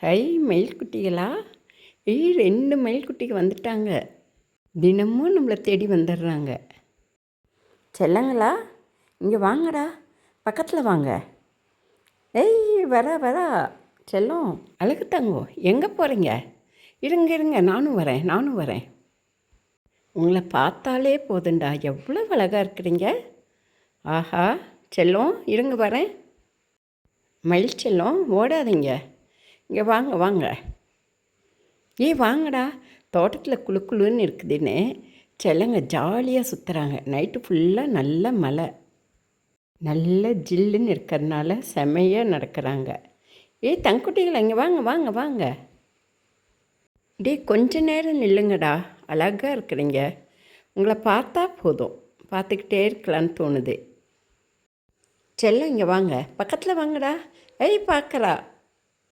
High மயில் குட்டிகளா? ஏய் ரெண்டு மயில் வந்துட்டாங்க. தினமும் நம்மளை தேடி வந்துடுறாங்க. செல்லங்களா இங்கே வாங்கடா. பக்கத்தில் வாங்க. ஏய் வரா வரா. செல்லம் அழகு தங்கோ. எங்கே போகிறீங்க இருங்க இருங்க. நானும் வரேன் நானும் வரேன். உங்களை பார்த்தாலே போதுண்டா எவ்வளோ அழகாக இருக்கிறீங்க? ஆஹா செல்லம் இருங்க வரேன். மயில் செல்லம் ஓடாதீங்க. இங்கே வாங்க வாங்க. ஏய் வாங்கடா. தோட்டத்தில் குளு குளுன்னு இருக்குதுன்னு செல்லங்க ஜாலியாக சுற்றுறாங்க நைட்டு ஃபுல்லாக நல்ல மழை. நல்ல ஜில்லுன்னு இருக்கிறதுனால செமையாக நடக்கிறாங்க. ஏய் தங்குட்டிகளை இங்கே வாங்க வாங்க வாங்க. டேய் கொஞ்ச நேரம் நில்லுங்கடா. அழகாக இருக்கிறீங்க. உங்களை பார்த்தா போதும். பார்த்துக்கிட்டே இருக்கலான்னு தோணுது. செல்ல இங்கே வாங்க. பக்கத்தில் வாங்கடா. ஏய் பார்க்கறா